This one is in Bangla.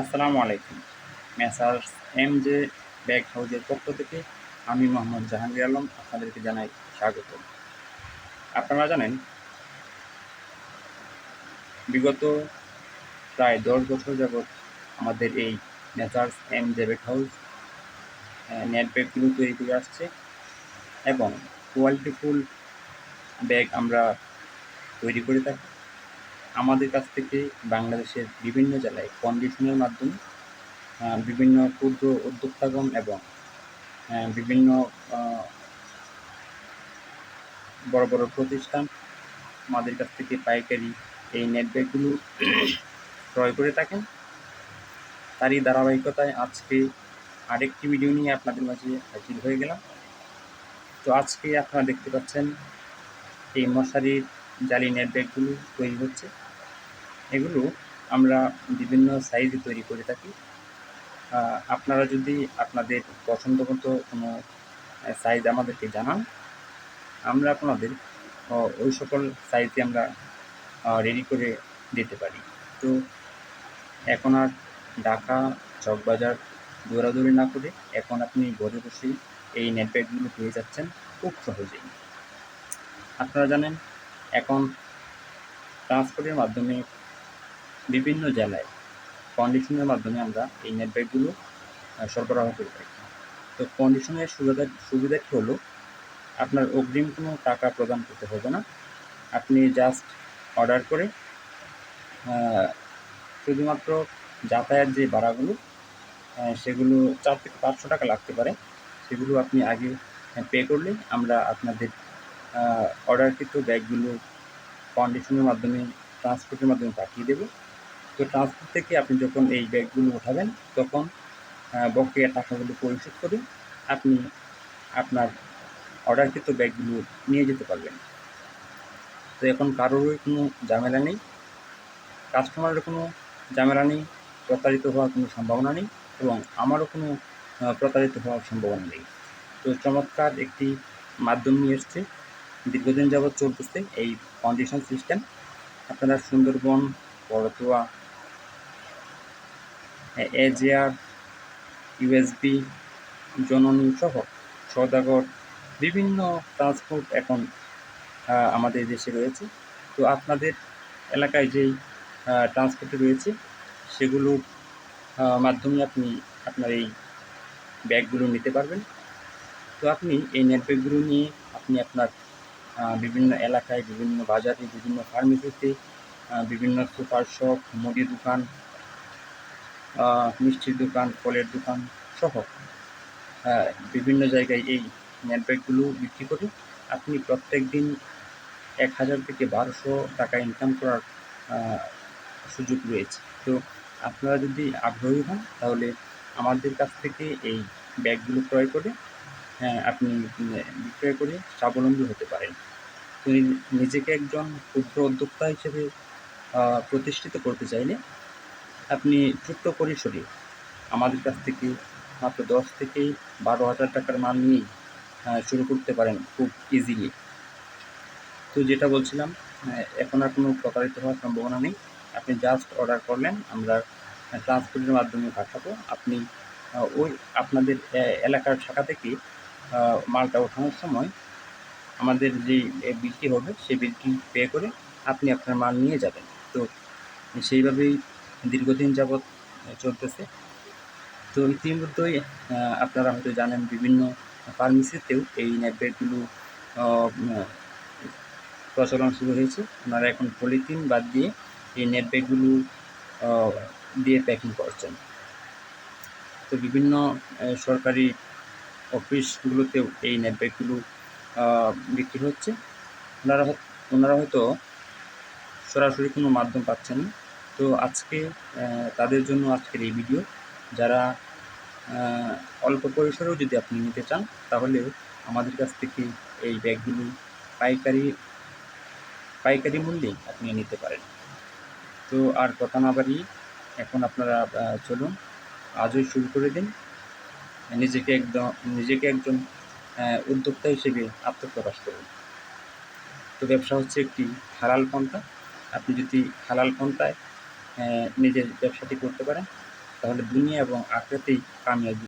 আসসালামু আলাইকুম। মেসার্স এম জে ব্যাগ হাউজের পক্ষ থেকে আমি মোহাম্মদ জাহাঙ্গীর আলম আপনাদেরকে জানাই স্বাগত। আপনারা জানেন, বিগত প্রায় দশ বছর যাবৎ আমাদের এই messrs M J bag house net ব্যাগগুলো তৈরি করে আসছে এবং কোয়ালিটিফুল ব্যাগ আমরা তৈরি করে থাকি। আমাদের কাছ থেকে বাংলাদেশের বিভিন্ন জেলায় কন্ডিশনের মাধ্যমে বিভিন্ন ক্ষুদ্র উদ্যোক্তাগণ এবং বিভিন্ন বড় বড় প্রতিষ্ঠান আমাদের কাছ থেকে পাইকারি এই নেট ব্যাগগুলো ক্রয় করে থাকেন। তারই ধারাবাহিকতায় আজকে আরেকটি ভিডিও নিয়ে আপনাদের মাঝে হাজির হয়ে গেলাম। তো আজকে আপনারা দেখতে পাচ্ছেন এই মশারির জালি নেট ব্যাগগুলো তৈরি হচ্ছে। এগুলো আমরা বিভিন্ন সাইজে তৈরি করে থাকি। আপনারা যদি আপনাদের পছন্দ মতো কোনো সাইজ আমাদেরকে জানান, আমরা আপনাদের ওই সকল সাইজে আমরা রেডি করে দিতে পারি। তো এখন আর ঢাকা চকবাজার দৌড়াদৌড়ি না করে এখন আপনি ঘরে বসেই এই নেটপ্যাকগুলো পেয়ে যাচ্ছেন খুব সহজেই। আপনারা জানেন, এখন ট্রান্সপোর্টের মাধ্যমে বিভিন্ন জেলায় কন্ডিশনের মাধ্যমে আমরা এই নেট ব্যাগগুলো সরবরাহ করে থাকি। তো কন্ডিশনের সুবিধা, সুবিধাটি হলো আপনার অগ্রিম কোনো টাকা প্রদান করতে হবে না। আপনি জাস্ট অর্ডার করে শুধুমাত্র যাতায়াত যে ভাড়াগুলো সেগুলো চার থেকে পাঁচশো টাকা লাগতে পারে। সেগুলো আপনি আগে পে করলে আমরা আপনাদের অর্ডারকৃত ব্যাগগুলো কন্ডিশনের মাধ্যমে ট্রান্সপোর্টের মাধ্যমে পাঠিয়ে দেবো। তো ট্রান্সপোর্ট থেকে আপনি যখন এই ব্যাগগুলো উঠাবেন তখন বকেয়া টাকাগুলো পরিশোধ করে আপনি আপনার অর্ডারকৃত ব্যাগগুলো নিয়ে যেতে পারবেন। তো এখন কারোরই কোনো ঝামেলা নেই। কাস্টমারের কোনো ঝামেলা নেই। প্রতারিত হওয়ার কোনো সম্ভাবনা নেই এবং আমারও কোনো প্রতারিত হওয়ার সম্ভাবনা নেই। তো চমৎকার একটি মাধ্যম নিয়ে এসছে। দীর্ঘদিন যাবৎ চলতেছে এই কন্ডিশন সিস্টেম। আপনারা সুন্দরবন বড়তোয়া এজেআর, ইউএসবি, জননী সহ সদাগর বিভিন্ন ট্রান্সপোর্ট এখন আমাদের দেশে রয়েছে। তো আপনাদের এলাকায় যেই ট্রান্সপোর্টে রয়েছে সেগুলোর মাধ্যমে আপনি আপনার এই ব্যাগগুলো নিতে পারবেন। তো আপনি এই নেট ব্যাগগুলো নিয়ে আপনি আপনার বিভিন্ন এলাকায় বিভিন্ন বাজারে, বিভিন্ন ফার্মেসিতে বিভিন্ন সুপার শপ, মুদি দোকান মিষ্টির দোকান, ফলের দোকান সহ বিভিন্ন জায়গায় এই নেট বিক্রি করে। আপনি প্রত্যেক দিন এক হাজার থেকে বারোশো টাকা ইনকাম করার সুযোগ রয়েছে। তো আপনারা যদি আগ্রহী হন, তাহলে আমাদের কাছ থেকে এই ব্যাগগুলো ক্রয় করে আপনি বিক্রয় করে স্বাবলম্বী হতে পারেন। তো নিজেকে একজন ক্ষুদ্র উদ্যোক্তা হিসেবে প্রতিষ্ঠিত করতে চাইলে আপনি ছোট্ট পরিসরে আমাদের কাছ থেকে মাত্র দশ থেকে বারো হাজার টাকার মাল নিয়েই শুরু করতে পারেন খুব ইজিলি তো যেটা বলছিলাম এখন আর কোনো প্রতারিত হওয়ার সম্ভাবনা নেই। আপনি জাস্ট অর্ডার করলেন, আমরা ট্রান্সপোর্টের মাধ্যমে পাঠাবো। আপনি ওই আপনাদের এলাকার শাখা থেকে মালটা ওঠানোর সময় আমাদের যে বিলটি হবে, সেই বিলটি পে করে আপনি আপনার মাল নিয়ে যাবেন। তো, সেইভাবেই দীর্ঘদিন যাবৎ চলতেছে। তো ইতিমধ্যেই আপনারা হয়তো জানেন বিভিন্ন ফার্মেসিতেও এই নেটব্যাগগুলো প্রচলন শুরু হয়েছে। ওনারা এখন পলিথিন বাদ দিয়ে এই নেটব্যাগগুলো দিয়ে প্যাকিং করছেন। তো বিভিন্ন সরকারি অফিসগুলোতেও এই নেটব্যাগগুলো বিক্রি হচ্ছে। ওনারা ওনারা হয়তো সরাসরি কোনো মাধ্যম পাচ্ছেন না। তো আজকে তাদের জন্য আজকের এই ভিডিও যারা অল্প পরিসরেও যদি আপনি নিতে চান, তাহলে আমাদের কাছ থেকে এই ব্যাগগুলি পাইকারি পাইকারি মূল্যেই আপনি নিতে পারেন। তো আর কথা না বাড়িয়ে, এখন আপনারা চলুন, আজই শুরু করে দিন। নিজেকে একদম, নিজেকে একজন উদ্যোক্তা হিসেবে আত্মপ্রকাশ করুন। তো ব্যবসা হচ্ছে একটি হালাল পন্থা। আপনি যদি হালাল পন্থায় নিজের ব্যবসাটি করতে পারেন তাহলে দুনিয়া এবং আখেরাতেই কামিয়াবি।